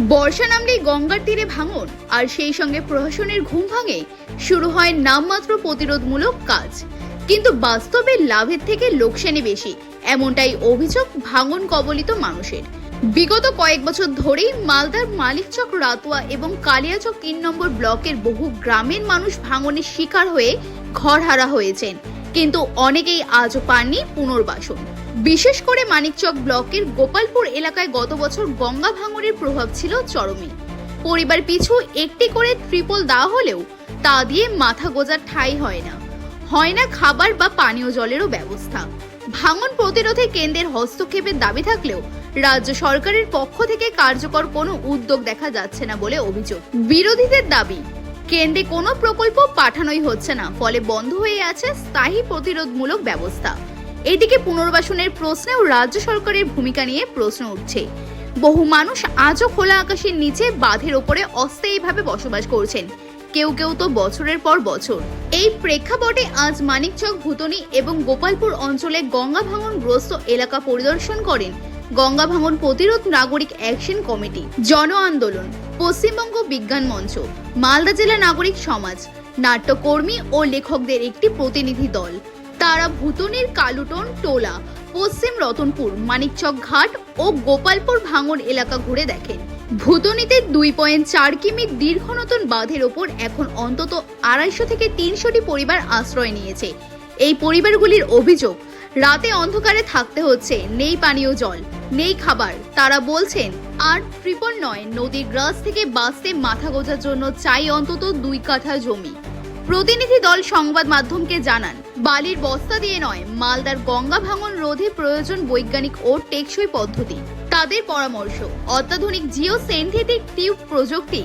বর্ষা নামলেই গঙ্গার তীরে ভাঙন, আর সেই সঙ্গে প্রশাসনের ঘুম ভাঙে, শুরু হয় নামমাত্র প্রতিরোধমূলক কাজ। কিন্তু বাস্তবে লাভের থেকে লোকসানি বেশি, এমনটাই অভিযোগ ভাঙন কবলিত মানুষের। বিগত কয়েক বছর ধরেই মালদার মালিকচক রাতুয়া এবং কালিয়াচক তিন নম্বর ব্লকের বহু গ্রামের মানুষ ভাঙনের শিকার হয়ে ঘরহারা হয়েছেন, কিন্তু অনেকেই আজও পাননি পুনর্বাসন। বিশেষ করে মানিকচক ব্লকের গোপালপুর এলাকায় গত বছর গঙ্গা ভাঙনের প্রভাব ছিল চরমে। পরিবার পিছু একটি করে ট্রিপল দেওয়া হলেও তা দিয়ে মাথা গোজার ঠাঁই হয় না। হয় না খাবার বা পানীয় জলেরও ব্যবস্থা। ভাঙন প্রতিরোধে কেন্দ্রের হস্তক্ষেপের দাবি থাকলেও রাজ্য সরকারের পক্ষ থেকে কার্যকর কোনো উদ্যোগ দেখা যাচ্ছে না বলে অভিযোগ। বিরোধীদের দাবি, কেন্দ্রে কোনো প্রকল্প পাঠানোই হচ্ছে না, ফলে বন্ধ হয়ে আছে স্থায়ী প্রতিরোধমূলক ব্যবস্থা। এদিকে পুনর্বাসনের প্রশ্নেও রাজ্য সরকারের ভূমিকা নিয়ে প্রশ্ন উঠছে। বহু মানুষ আজও খোলা আকাশের নিচে বাঁধের ওপরে অস্থায়ীভাবে বসবাস করছেন। কেউ কেউ তো বছরের পর বছর। এই প্রেক্ষাপটে আজ মানিকচক ভুতনি এবং গোপালপুর অঞ্চলে গঙ্গা ভাঙনগ্রস্ত এলাকা পরিদর্শন করেন গঙ্গা ভাঙন প্রতিরোধ নাগরিক অ্যাকশন কমিটি। জন আন্দোলন, পশ্চিমবঙ্গ বিজ্ঞান মঞ্চ, মালদা জেলা নাগরিক সমাজ, নাট্যকর্মী ও লেখকদের একটি প্রতিনিধি দল। তারা ভুতনির কালুটন টোলা, পশ্চিম রতনপুর, মানিকচক ঘাট ও গোপালপুর ভাঙন এলাকা ঘুরে দেখেন। ভুতনিতে দুই পয়েন্ট চার কিমি দীর্ঘ নতুন বাঁধের ওপর এখন অন্তত আড়াইশো থেকে তিনশোটি পরিবার আশ্রয় নিয়েছে। এই পরিবারগুলির অভিযোগ, রাতে অন্ধকারে থাকতে হচ্ছে, নেই পানীয় জল, নেই খাবার। তারা বলছেন, আর ট্রিপল নয়, নদীর গ্রাস থেকে বাঁচতে মাথা গোজার জন্য চাই অন্তত দুই কাঠা জমি। প্রতিনিধি দল সংবাদ মাধ্যমকে জানান, বালির বস্তা দিয়ে নয়, মালদার গঙ্গা ভাঙন রোধে প্রয়োজন বৈজ্ঞানিক ও টেকসই পদ্ধতি। তাদের পরামর্শ, অত্যাধুনিক জিও সেন্থেটিক টিউব প্রযুক্তি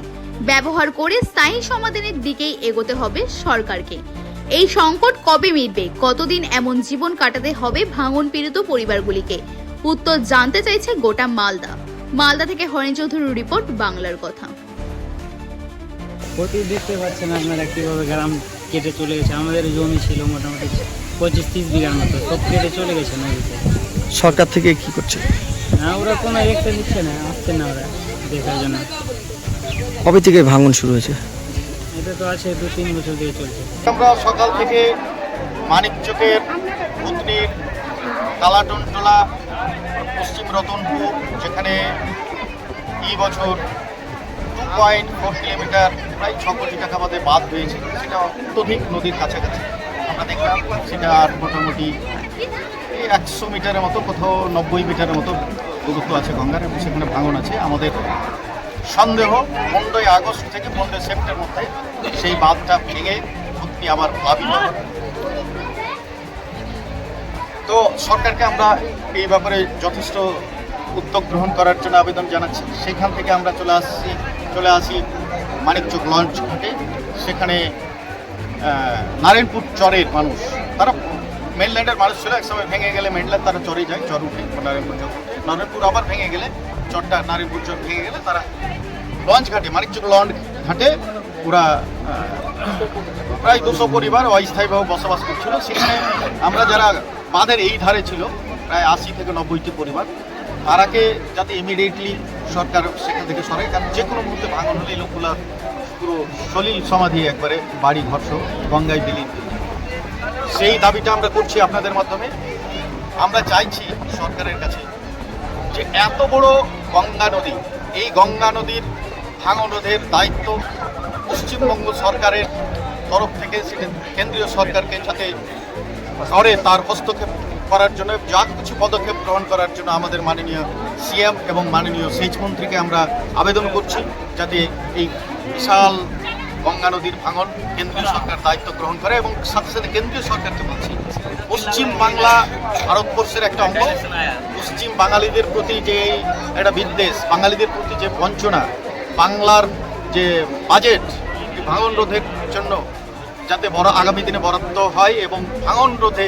ব্যবহার করে স্থায়ী সমাধানের দিকেই এগোতে হবে সরকারকে। এই সংকট কবে মিটবে? কতদিন এমন জীবন কাটাতে হবে ভাঙন পীড়িত পরিবারগুলিকে? উত্তর জানতে চাইছে গোটা মালদা। মালদা থেকে হরেন চৌধুরীর রিপোর্ট, বাংলার কথা। ক্ষতি দেখতে পাচ্ছেন আপনারা কীভাবে গ্রাম কেটে চলে গেছে। আমাদের জমি ছিল মোটামুটি পঁচিশ তিরিশ বিঘার মতো সব কেটে চলে গেছে নদীতে। সরকার থেকে কি করছে? না ওরা কোনো একটা দিচ্ছে না আসছে না ওরা দেখার জন্য। কবে থেকে ভাঙন শুরু হয়েছে? এটা তো আছে দু তিন বছর দিয়ে চলছে। আমরা সকাল থেকে মানিক মানিকচকের ভুতনির কালাটনটোলা পশ্চিম রতনপুর যেখানে এই বছর টু পয়েন্ট ফোর কিলোমিটার, প্রায় ছ কোটি টাকা বাদে বাদ হয়েছে সেটা অত্যধিক নদীর কাছাকাছি। আমরা দেখলাম সেটা আর মোটামুটি একশো মিটারের মতো, কোথাও নব্বই মিটারের মতো দূরত্ব আছে গঙ্গার, এবং সেখানে ভাঙন আছে। আমাদের সন্দেহ পনেরোই আগস্ট থেকে পনেরোই সেপ্টেম্বর মধ্যে সেই বাঁধটা ভেঙে ভর্তি আবার প্লাবিত। তো সরকারকে আমরা এই ব্যাপারে যথেষ্ট উদ্যোগ গ্রহণ করার জন্য আবেদন জানাচ্ছি। সেখান থেকে আমরা চলে আসছি, চলে আসি মানিকচক লঞ্চ ঘাটে। সেখানে নারায়ণপুর চরের মানুষ, তারা মেনল্যান্ডের মানুষ ছিল, একসময় ভেঙে গেলে মেনল্যান্ড তারা চরে যায়, চর উঠে নারায়ণপুর চর উঠে। নারায়ণপুর আবার ভেঙে গেলে চরটা নারায়ণপুর চর ভেঙে গেলে তারা লঞ্চ ঘাটে, মানিকচক লঞ্চ ঘাটে ওরা প্রায় দুশো পরিবার অস্থায়ীভাবে বসবাস করছিল। সেখানে আমরা যারা বাঁধের এই ধারে ছিল, প্রায় আশি থেকে নব্বইটি পরিবার। তারাকে যাতে ইমিডিয়েটলি সরকার সেখান থেকে সরে কারণ যে কোনো মুহূর্তে ভাঙন হলে লোকগুলা পুরো সলিল সমাধি একবারে বাড়ি ঘর গঙ্গায় বিলীন সেই দাবিটা আমরা করছি আপনাদের মাধ্যমে। আমরা চাইছি সরকারের কাছে যে এত বড় গঙ্গা নদী, এই গঙ্গা নদীর ভাঙন রোধের দায়িত্ব পশ্চিমবঙ্গ সরকারের তরফ থেকে কেন্দ্রীয় সরকারকে যাতে করে তার হস্তক্ষেপ। করার জন্য, যা কিছু পদক্ষেপ গ্রহণ করার জন্য আমাদের মাননীয় সিএম এবং মাননীয় সেচ মন্ত্রীকে আমরা আবেদন করছি, যাতে এই বিশাল গঙ্গা নদীর ভাঙন কেন্দ্রীয় সরকার দায়িত্ব গ্রহণ করে এবং সাথে সাথে কেন্দ্রীয় সরকারকে বলছি পশ্চিম বাংলা ভারতবর্ষের একটা অঙ্গ। পশ্চিম বাঙালিদের প্রতি যে একটা বিদ্বেষ, বাঙালিদের প্রতি যে বঞ্চনা, বাংলার যে বাজেট, ভাঙন রোধের জন্য যাতে বড় আগামী দিনে বরাদ্দ হয় এবং ভাঙন রোধে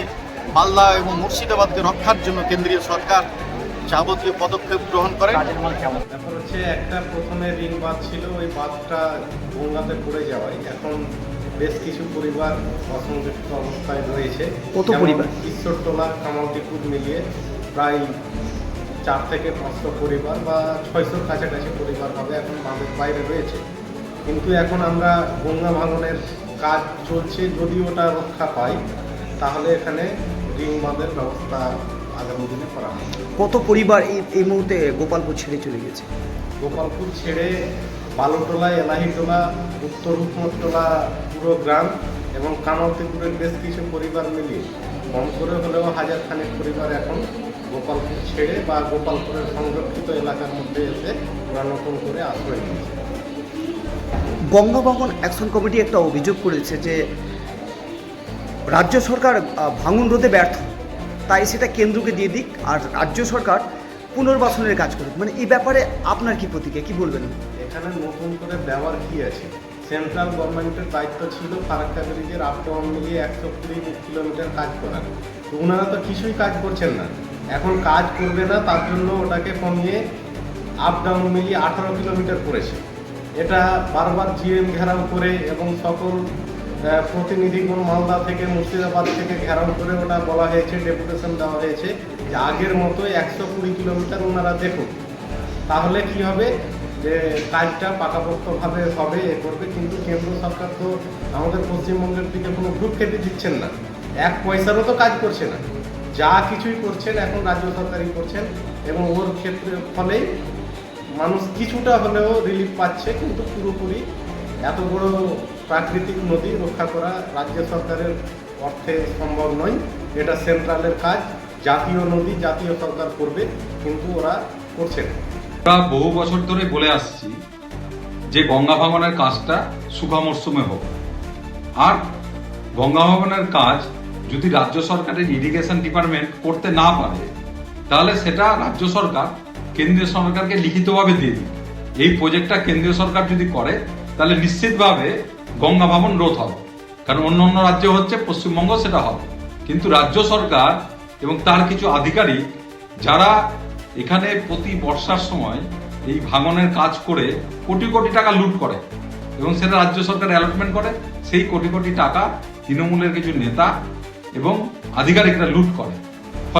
মালদা এবং মুর্শিদাবাদকে রক্ষার জন্য কেন্দ্রীয় সরকার যাবতীয় পদক্ষেপ গ্রহণ করে ব্যাপার হচ্ছে একটা প্রথমে ঋণ বাঁধ ছিল ওই বাঁধটা গঙ্গাতে পড়ে যাওয়ায়। এখন বেশ কিছু পরিবার অসংগঠিত অবস্থায় রয়েছে। কত পরিবার? ঈশ্বরতলা কামালটিপুর মিলিয়ে প্রায় চার থেকে পাঁচশো পরিবার বা ছয়শোর কাছাকাছি পরিবার হবে এখন বাঁধের বাইরে রয়েছে। কিন্তু এখন আমরা গঙ্গা ভাঙনের কাজ চলছে যদি ওটা রক্ষা পাই তাহলে এখানে রিং ব্যবস্থা আগামী দিনে করা হবে। কত পরিবার এই এই মুহূর্তে গোপালপুর ছেড়ে চলে গেছে? গোপালপুর ছেড়ে বালুটোলা এলাহিটোলা উত্তর উপমটোলা পুরো গ্রাম এবং কামালতিপুরের বেশ কিছু পরিবার মিলিয়ে কম করে হলেও হাজার খানেক পরিবার এখন গোপালপুর ছেড়ে বা গোপালপুরের সংরক্ষিত এলাকার মধ্যে এসে ওরা নতুন করে আশ্রয় নিয়েছে। গঙ্গা ভবন অ্যাকশন কমিটি একটা অভিযোগ করেছে যে রাজ্য সরকার ভাঙন রোধে ব্যর্থ। তাই সেটা কেন্দ্রকে দিয়ে দিক আর রাজ্য সরকার পুনর্বাসনের কাজ করুক। মানে এই ব্যাপারে আপনার কি প্রতিক্রিয়া? কি বলবেন? এখানে নতুন করে দেওয়ার কি আছে? সেন্ট্রাল গভর্নমেন্টের দায়িত্ব ছিল ফারাক্কা ব্রিজের আপ ডাউন মিলিয়ে একশো কুড়ি কিলোমিটার কাজ করার। তো ওনারা তো কিছুই কাজ করছেন না। এখন কাজ করবে না, তার জন্য ওটাকে কমিয়ে আপ ডাউন মিলিয়ে আঠারো কিলোমিটার করেছে। এটা বারবার জিএম ঘেরাও করে এবং সকল প্রতিনিধিগণ মালদা থেকে মুর্শিদাবাদ থেকে ঘেরাও করে ওটা বলা হয়েছে, ডেপুটেশন দেওয়া হয়েছে যে আগের মতো একশো কুড়ি কিলোমিটার ওনারা দেখুন তাহলে কি হবে? যে কাজটা পাকাপোক্তভাবে হবে, এ করবে, কিন্তু কেন্দ্র সরকার তো আমাদের পশ্চিমবঙ্গের দিকে কোনো ভ্রুক্ষেপই দিচ্ছেন না। এক পয়সারও তো কাজ করছে না। যা কিছুই করছেন, এখন রাজ্য সরকারই করছেন এবং ওর ক্ষেত্রে ফলেই মানুষ কিছুটা হলেও রিলিফ পাচ্ছে, কিন্তু পুরোপুরি এত বড় প্রাকৃতিক নদী রক্ষা করা রাজ্য সরকারের অর্থে সম্ভব নয়। এটা সেন্ট্রালের কাজ। জাতীয় নদী জাতীয় সরকার করবে, কিন্তু ওরা করছে না। বহু বছর ধরে বলে আসছি যে গঙ্গা ভাঙনের কাজটা শুভা মরশুমে হোক। আর গঙ্গা ভাঙনের কাজ যদি রাজ্য সরকারের ইরিগেশন ডিপার্টমেন্ট করতে না পারে, তাহলে সেটা রাজ্য সরকার কেন্দ্রীয় সরকারকে লিখিতভাবে দিয়ে দিবে। এই প্রজেক্টটা কেন্দ্রীয় সরকার যদি করে, তাহলে নিশ্চিতভাবে গঙ্গা ভাঙন রোধ হবে। কারণ অন্য অন্য রাজ্য হচ্ছে, পশ্চিমবঙ্গ সেটা হবে। কিন্তু রাজ্য সরকার এবং তার কিছু আধিকারিক যারা এখানে প্রতি বর্ষার সময় এই ভাঙনের কাজ করে কোটি কোটি টাকা লুট করে এবং সেটা রাজ্য সরকার অ্যালটমেন্ট করে, সেই কোটি কোটি টাকা তৃণমূলের কিছু নেতা এবং আধিকারিকরা লুট করে।